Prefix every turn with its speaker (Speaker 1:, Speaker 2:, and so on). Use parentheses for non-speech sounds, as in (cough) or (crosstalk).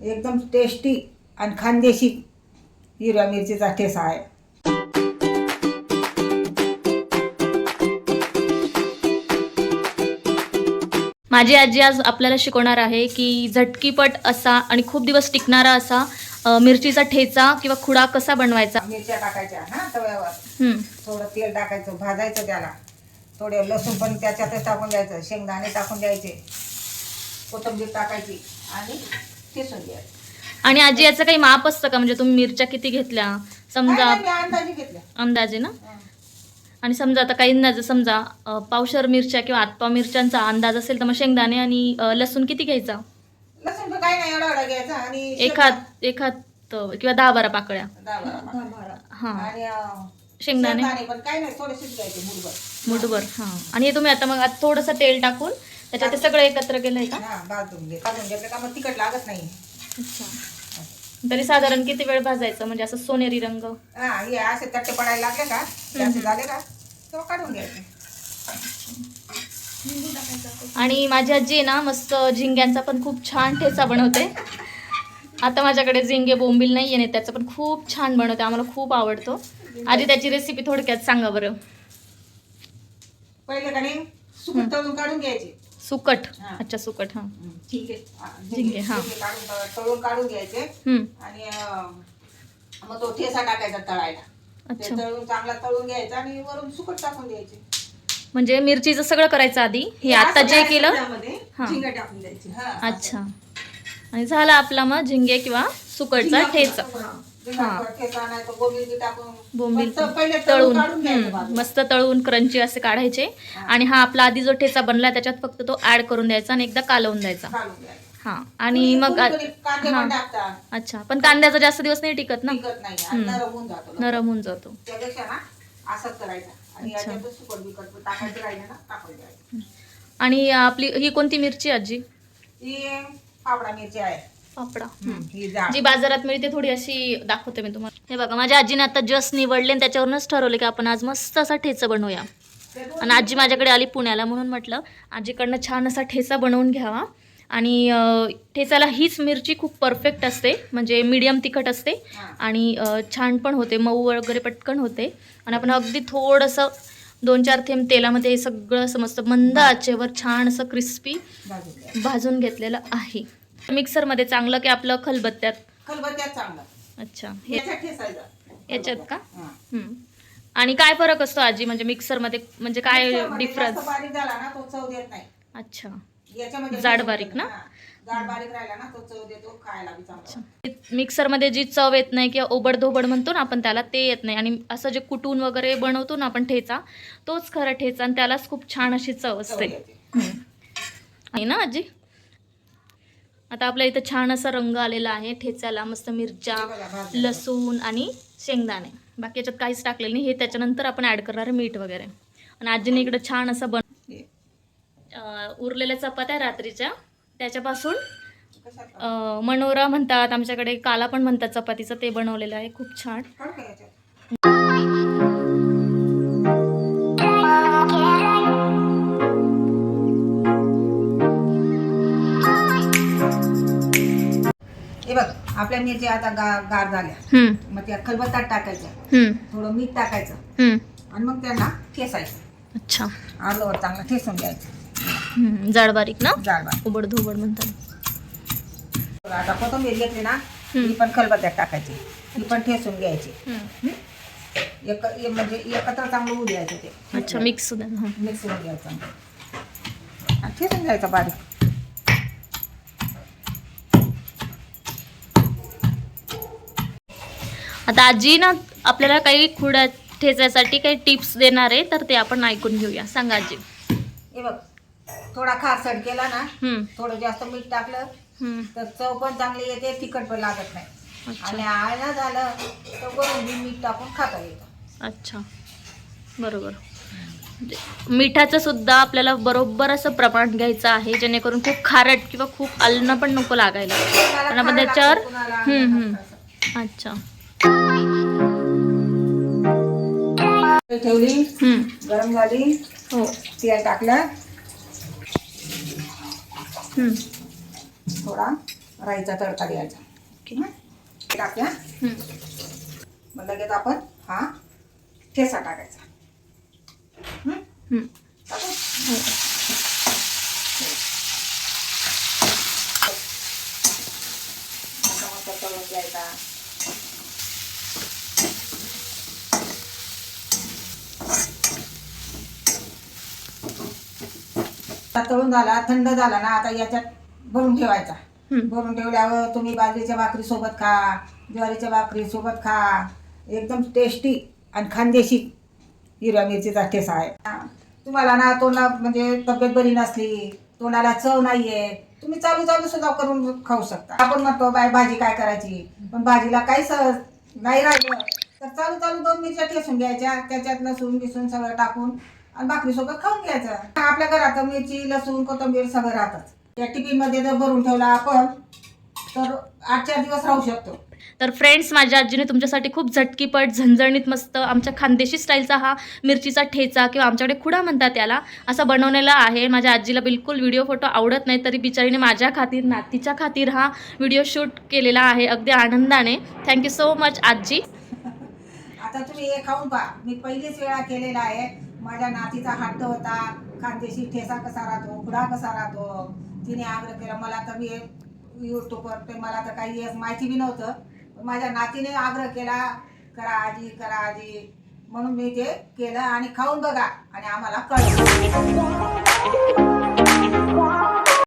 Speaker 1: एकदम टेस्टी आणि खानदेशी हिरव्या मिरचीचा ठेसा आहे.
Speaker 2: माझी आजी आज आपल्याला शिकवणार आहे की झटकीपट असा आणि खूप दिवस टिकणारा असा अ, मिरचीचा ठेचा किंवा खुडा कसा बनवायचा?
Speaker 1: मिरच्या टाकायच्या हा तव्यावर.
Speaker 2: हं,
Speaker 1: थोडं तेल टाकायचं भाजायचं त्याला. थोडे लसूण पण त्याच्यातच टाकून द्यायचं शेंगदाणे टाकून द्यायचे. कोथिंबीर टाकायची आणि
Speaker 2: आणि आजी याचं काही माप असतं का? म्हणजे तुम्ही मिरच्या किती घेतल्या? समजा
Speaker 1: काय नाही, मी अंदाजे घेतल्या.
Speaker 2: अंदाजे ना. आणि समजा आता काही अंदाज समजा अ, पावशर मिरच्या किंवा आतपाव मिरच्यांचा अंदाज असेल तर मग शेंगदाणे आणि अ, लसूण किती घ्यायचा?
Speaker 1: लसूण पण काय नाही एवढा एवढा घ्यायचा. आणि
Speaker 2: एखाद एखाद अ, किंवा दहा बारा पाकळ्या.
Speaker 1: दहा बारा पाकळ्या.
Speaker 2: हां.
Speaker 1: आणि अं,
Speaker 2: शेंगदाणे.
Speaker 1: शेंगदाणे पण काय नाही थोडेसेच घ्यायचे मुठभर.
Speaker 2: मुठभर हां. आणि हे तुम्ही आता मग आता थोडंसं तेल टाकून त्याच्यात ते सगळं एकत्र केलंय का?
Speaker 1: हा भाजून घे भाजून घेतलं का मग तिखट लागत नाही.
Speaker 2: अच्छा. तरी साधारण किती वेळ भाजायचं? म्हणजे असं सोनेरी रंग?
Speaker 1: हा हे असे तट्टे पडायला लागले का? असे झाले का? तेव्हा काढून घ्यायचे.
Speaker 2: आणि माझी आजी आहे ना मस्त झिंग्यांचा पण खूप छान ठेचा बनवते. आता माझ्याकडे झिंगे बोंबील नाही आहे त्याचं पण खूप छान बनवते. आम्हाला खूप आवडतो. आधी त्याची रेसिपी थोडक्यात सांगा बरं.
Speaker 1: पहिले का नाही? सुकट तळून काढून घ्यायचे.
Speaker 2: सुकट.
Speaker 1: हा.
Speaker 2: अच्छा सुकट हां.
Speaker 1: ठीक आहे. हा,
Speaker 2: झिंगे, हा.
Speaker 1: काढून तळून काढून घ्यायचे. आणि अं, मग तो ठेसा टाकायचा तळायला. ते
Speaker 2: अच्छा.
Speaker 1: तळून चांगला तळून घ्यायचा आणि वरून सुकट टाकून द्यायचे.
Speaker 2: म्हणजे मिरचीचं सगळं करायचं आधी? हे आता जे केलं?
Speaker 1: त्यामध्ये
Speaker 2: हा.
Speaker 1: झिंगे टाकून द्यायचे. हा, असं.
Speaker 2: अच्छा. आणि झाला आपला मग झिंगे किंवा सुकटचा ठेचा.
Speaker 1: बोंबील पहिले
Speaker 2: तळून. मस्त तळून क्रंची असे काढायचे. आणि हा आपला आधी जो ठेचा बनला त्याच्यात फक्त तो ऍड करून द्यायचा आणि एकदा कालवून द्यायचा. हा. आणि
Speaker 1: कुणी-
Speaker 2: मग आ- हा.
Speaker 1: टाकतात.
Speaker 2: अच्छा. पण कांद्याचा जास्त दिवस नाही टिकत ना?
Speaker 1: टिकत नाही. आणि
Speaker 2: हम्म.
Speaker 1: नरम होऊन जातो लवकर.
Speaker 2: नरम होऊन जातो.
Speaker 1: त्यापेक्षा ना असंच करायचं. आणि
Speaker 2: अच्छा.
Speaker 1: याच्यातच सुकट बिकट टाकायचं राहिलं ना टाकून द्यायचं.
Speaker 2: आणि आपली ही कोणती मिरची आजी?
Speaker 1: ही मिरची आहे.
Speaker 2: पापडा. जी. बाजारात मिळते थोडी अशी दाखवते मी तुम्हाला. हे बघा माझ्या आजीने आता जस्ट निवडले आणि त्याच्यावरूनच ठरवले की आपण आज मस्त असा ठेचा बनवूया. आणि आजी माझ्याकडे आली पुण्याला म्हणून म्हटलं आजीकडनं छान असा ठेचा बनवून घ्यावा. आणि ठेचाला हीच मिरची खूप परफेक्ट असते म्हणजे मीडियम तिखट असते. आणि छान पण होते मऊ वगैरे पटकन होते. आणि आपण अगदी थोडंसं दोन चार थेंब तेलामध्ये हे सगळं असं मस्त मंद आचेवर छान असं क्रिस्पी.
Speaker 1: भाजून
Speaker 2: घेतलेलं आहे. मिक्सरमध्ये चांगलं की आपलं खलबत्त्यात?
Speaker 1: खलबत्त्यात चांगलं.
Speaker 2: अच्छा. हे
Speaker 1: याच्यात
Speaker 2: का. आणि काय फरक असतो आजी? म्हणजे मिक्सरमध्ये म्हणजे काय
Speaker 1: मिक्सरमध्ये
Speaker 2: डिफरन्स
Speaker 1: बारीक झाला ना तो चव देत नाही.
Speaker 2: अच्छा.
Speaker 1: याच्यामध्ये
Speaker 2: जाड बारीक ना?
Speaker 1: हा. जाड बारीक राहिला ना तो चव देतो खायला बी चांगला.
Speaker 2: मिक्सरमध्ये जी चव येत नाही किंवा ओबडधोबड म्हणतो ना आपण त्याला ते येत नाही. आणि असं जे कुटून वगैरे बनवतो ना आपण ठेचा तोच खरा ठेचा आणि त्यालाच खूप छान अशी चव
Speaker 1: चव
Speaker 2: असते. आहे ना आजी? आता आपल्या इथं छान असा रंग आलेला आहे ठेच्याला मस्त मिरच्या. लसूण आणि शेंगदाणे. बाकी याच्यात काहीच टाकलेलं नाही. हे त्याच्यानंतर आपण ॲड करणार आहे मीठ वगैरे. आणि आजीने इकडे छान असं बन उरलेल्या चपात्या रात्रीच्या. त्याच्यापासून मनोरा म्हणतात आमच्याकडे काला पण म्हणतात चपातीचं ते बनवलेलं आहे. खूप छान.
Speaker 1: आपल्या मिरच्या आता गा गार झाल्या.
Speaker 2: हम्म,
Speaker 1: मग त्या खलबत्तात टाकायच्या.
Speaker 2: हम्म,
Speaker 1: थोडं मीठ टाकायचं.
Speaker 2: हम्म.
Speaker 1: आणि मग त्यांना ठेसायचं.
Speaker 2: अच्छा.
Speaker 1: आलूवर चांगलं ठेसून घ्यायचं.
Speaker 2: हम्म, जाड बारीक ना?
Speaker 1: जाड बारीक.
Speaker 2: उबड धोबड म्हणतात.
Speaker 1: आता कोथिंबीर घेतली ना. ही पण खलबत्त्यात टाकायची. ही पण ठेसून घ्यायची.
Speaker 2: हम्म.
Speaker 1: एक एक- म्हणजे एकत्र चांगलं होऊ द्यायचं ते.
Speaker 2: अच्छा मिक्स सुद्धा.
Speaker 1: मिक्स होऊन घ्यायचं आणि ठेसून घ्यायचं बारीक.
Speaker 2: आता आजी ना आपल्याला काही खुड्या ठेचायसाठी काही टिप्स देणार आहे तर ते आपण ऐकून घेऊया. सांगा आजी.
Speaker 1: हे बघ थोडा खारसट केला ना
Speaker 2: हम्म,
Speaker 1: थोडं जास्त मीठ टाकलं
Speaker 2: हम्म.
Speaker 1: तर चव पण चांगली येते तिखट पण लागत नाही.
Speaker 2: अच्छा.
Speaker 1: आणि आळणं झालं तर वरून बी मीठ टाकून खाता येतं.
Speaker 2: अच्छा. बरोबर. म्हणजे मिठाचं सुद्धा आपल्याला बरोबर असं प्रमाण घ्यायचं आहे जेणेकरून खूप खारट किंवा खूप आलणं पण नको लागायला. पण आपण त्याच्यावर
Speaker 1: कुणाला
Speaker 2: हम्म, हम्म. अच्छा.
Speaker 1: ठेवली. गरम झाली
Speaker 2: हो
Speaker 1: तेल टाकलं. थोडा राईचा तडका द्यायचा हं. मग लगेच आपण हा ठेसा टाकायचा. टाकू?
Speaker 2: हो.
Speaker 1: तळून झाला थंड झाला ना आता याच्यात भरून ठेवायचा. भरून ठेवल्यावर तुम्ही बाजरीच्या भाकरी सोबत खा ज्वारीच्या भाकरी सोबत खा एकदम टेस्टी आणि खानदेशी हिरव्या मिरचीचा ठेसा आहे. तुम्हाला ना तोंडा म्हणजे तब्येत बरी नसली तोंडाला चव नाहीये तुम्ही चालू चालू सुद्धा करून खाऊ शकता आपण म्हणतो बाय भाजी काय करायची पण भाजीला काही सहज नाही राहिलं तर चालू चालू दोन मिरच्या ठेसून घ्यायच्या त्याच्यात लसूण बिसून सगळं टाकून आणि भाकरीसोबत खाऊन घ्यायचं. आपल्या घरात मिरची लसूण कोथिंबीर सगळं राहतच. त्या टिफिनमध्ये जर भरून ठेवला आपण तर आठ चार दिवस राहू शकतो.
Speaker 2: तर फ्रेंड्स माझ्या आजीने तुमच्यासाठी खूप झटकीपट झणझणीत मस्त आमच्या खानदेशी स्टाईलचा हा मिरचीचा ठेचा किंवा आमच्याकडे खुडा म्हणतात त्याला असा बनवलेला आहे. माझ्या आजीला बिलकुल व्हिडिओ फोटो आवडत नाही तरी बिचारीने माझ्या खातीर नातीच्या खातीर हा व्हिडिओ शूट केलेला आहे. अगदी आनंदाने. थँक्यू सो मच आजी. (laughs)
Speaker 1: आता तुम्ही हे खाऊन पहा. मी पहिलीच वेळा केलेला आहे. माझ्या नातीचा हट्ट होता. खानदेशी ठेसा कसा राहतो उघडा कसा राहतो? तिने आग्रह केला मला तर मी युट्यूबवर ते मला तर काही माहिती बी नव्हतं. माझ्या नातीने आग्रह केला करा आजी करा आजी. म्हणून मी ते केलं आणि खाऊन बघा आणि आम्हाला कळलं.